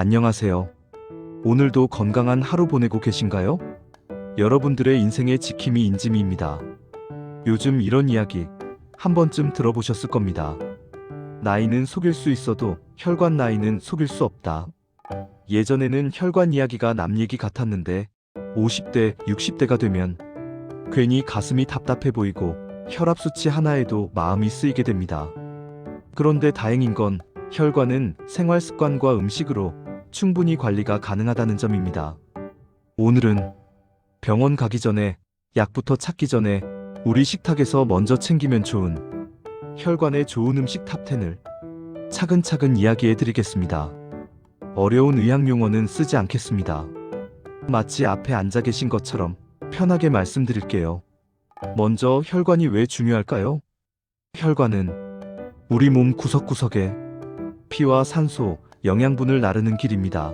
안녕하세요. 오늘도 건강한 하루 보내고 계신가요? 여러분들의 인생의 지킴이 인지미입니다. 요즘 이런 이야기 한 번쯤 들어보셨을 겁니다. 나이는 속일 수 있어도 혈관 나이는 속일 수 없다. 예전에는 혈관 이야기가 남 얘기 같았는데 50대, 60대가 되면 괜히 가슴이 답답해 보이고 혈압 수치 하나에도 마음이 쓰이게 됩니다. 그런데 다행인 건 혈관은 생활 습관과 음식으로 충분히 관리가 가능하다는 점입니다. 오늘은 병원 가기 전에 약부터 찾기 전에 우리 식탁에서 먼저 챙기면 좋은 혈관에 좋은 음식 탑10을 차근차근 이야기해 드리겠습니다. 어려운 의학 용어는 쓰지 않겠습니다. 마치 앞에 앉아 계신 것처럼 편하게 말씀드릴게요. 먼저 혈관이 왜 중요할까요? 혈관은 우리 몸 구석구석에 피와 산소, 영양분을 나르는 길입니다.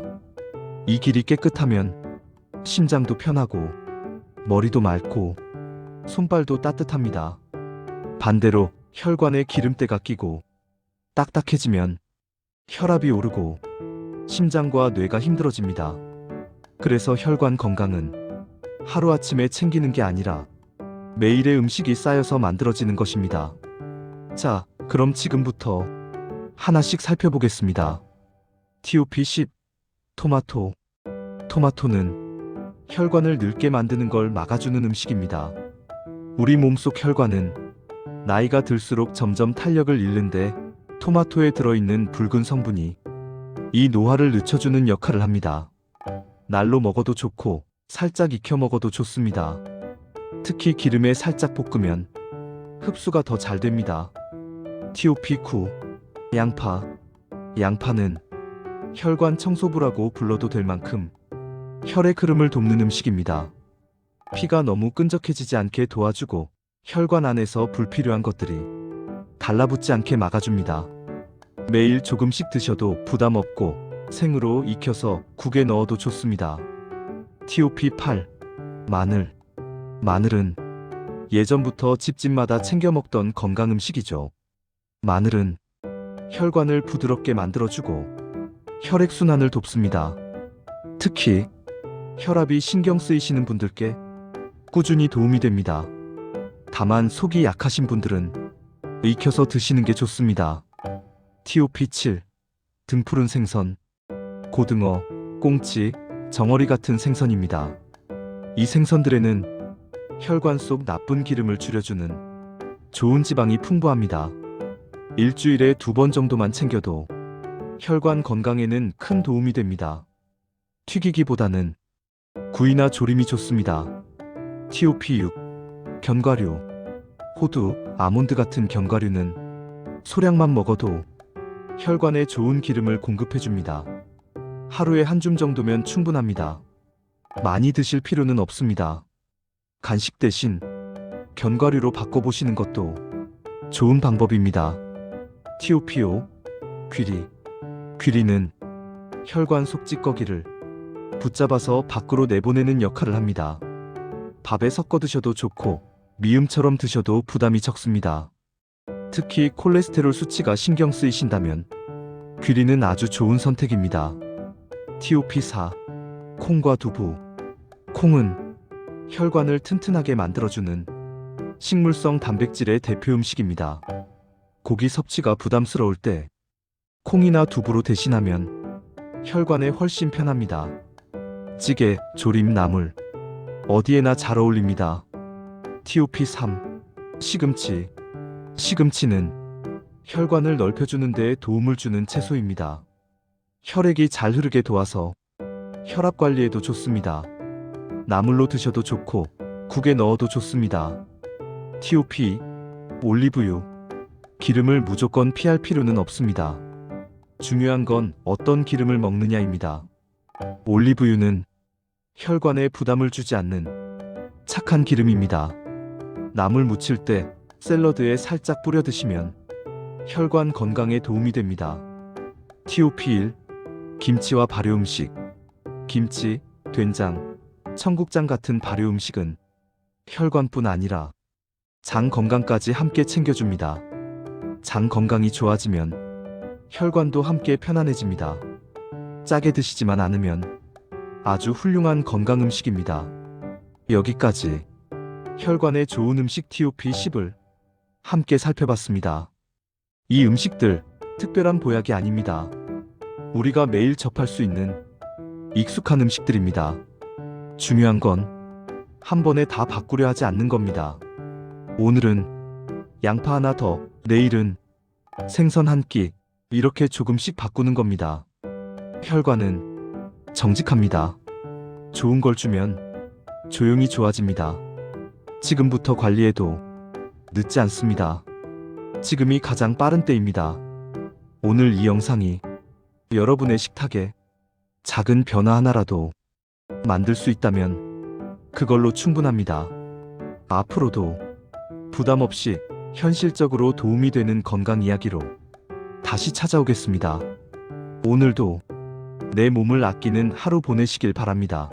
이 길이 깨끗하면 심장도 편하고 머리도 맑고 손발도 따뜻합니다. 반대로 혈관에 기름때가 끼고 딱딱해지면 혈압이 오르고 심장과 뇌가 힘들어집니다. 그래서 혈관 건강은 하루아침에 챙기는 게 아니라 매일의 음식이 쌓여서 만들어지는 것입니다. 자, 그럼 지금부터 하나씩 살펴보겠습니다. TOP10 토마토 토마토는 혈관을 늙게 만드는 걸 막아주는 음식입니다. 우리 몸속 혈관은 나이가 들수록 점점 탄력을 잃는데 토마토에 들어있는 붉은 성분이 이 노화를 늦춰주는 역할을 합니다. 날로 먹어도 좋고 살짝 익혀 먹어도 좋습니다. 특히 기름에 살짝 볶으면 흡수가 더 잘 됩니다. TOP9 양파 양파는 혈관 청소부라고 불러도 될 만큼 혈의 흐름을 돕는 음식입니다. 피가 너무 끈적해지지 않게 도와주고 혈관 안에서 불필요한 것들이 달라붙지 않게 막아줍니다. 매일 조금씩 드셔도 부담 없고 생으로 익혀서 국에 넣어도 좋습니다. TOP8 마늘 마늘은 예전부터 집집마다 챙겨 먹던 건강 음식이죠. 마늘은 혈관을 부드럽게 만들어주고 혈액순환을 돕습니다. 특히 혈압이 신경 쓰이시는 분들께 꾸준히 도움이 됩니다. 다만 속이 약하신 분들은 익혀서 드시는 게 좋습니다. TOP7 등푸른 생선 고등어, 꽁치, 정어리 같은 생선입니다. 이 생선들에는 혈관 속 나쁜 기름을 줄여주는 좋은 지방이 풍부합니다. 일주일에 두 번 정도만 챙겨도 혈관 건강에는 큰 도움이 됩니다. 튀기기보다는 구이나 조림이 좋습니다. TOP6 견과류 호두, 아몬드 같은 견과류는 소량만 먹어도 혈관에 좋은 기름을 공급해줍니다. 하루에 한 줌 정도면 충분합니다. 많이 드실 필요는 없습니다. 간식 대신 견과류로 바꿔보시는 것도 좋은 방법입니다. TOPO 귀리 귀리는 혈관 속 찌꺼기를 붙잡아서 밖으로 내보내는 역할을 합니다. 밥에 섞어 드셔도 좋고 미음처럼 드셔도 부담이 적습니다. 특히 콜레스테롤 수치가 신경 쓰이신다면 귀리는 아주 좋은 선택입니다. TOP4 콩과 두부 콩은 혈관을 튼튼하게 만들어주는 식물성 단백질의 대표 음식입니다. 고기 섭취가 부담스러울 때 콩이나 두부로 대신하면 혈관에 훨씬 편합니다. 찌개, 조림, 나물 어디에나 잘 어울립니다. TOP3 시금치 시금치는 혈관을 넓혀주는 데 도움을 주는 채소입니다. 혈액이 잘 흐르게 도와서 혈압 관리에도 좋습니다. 나물로 드셔도 좋고 국에 넣어도 좋습니다. TOP 올리브유 기름을 무조건 피할 필요는 없습니다. 중요한 건 어떤 기름을 먹느냐입니다. 올리브유는 혈관에 부담을 주지 않는 착한 기름입니다. 나물 무칠 때 샐러드에 살짝 뿌려 드시면 혈관 건강에 도움이 됩니다. TOP1 김치와 발효 음식 김치, 된장, 청국장 같은 발효 음식은 혈관뿐 아니라 장 건강까지 함께 챙겨줍니다. 장 건강이 좋아지면 혈관도 함께 편안해집니다. 짜게 드시지만 않으면 아주 훌륭한 건강 음식입니다. 여기까지 혈관에 좋은 음식 TOP 10을 함께 살펴봤습니다. 이 음식들 특별한 보약이 아닙니다. 우리가 매일 접할 수 있는 익숙한 음식들입니다. 중요한 건 한 번에 다 바꾸려 하지 않는 겁니다. 오늘은 양파 하나 더, 내일은 생선 한 끼, 이렇게 조금씩 바꾸는 겁니다. 혈관은 정직합니다. 좋은 걸 주면 조용히 좋아집니다. 지금부터 관리해도 늦지 않습니다. 지금이 가장 빠른 때입니다. 오늘 이 영상이 여러분의 식탁에 작은 변화 하나라도 만들 수 있다면 그걸로 충분합니다. 앞으로도 부담 없이 현실적으로 도움이 되는 건강 이야기로 다시 찾아오겠습니다. 오늘도 내 몸을 아끼는 하루 보내시길 바랍니다.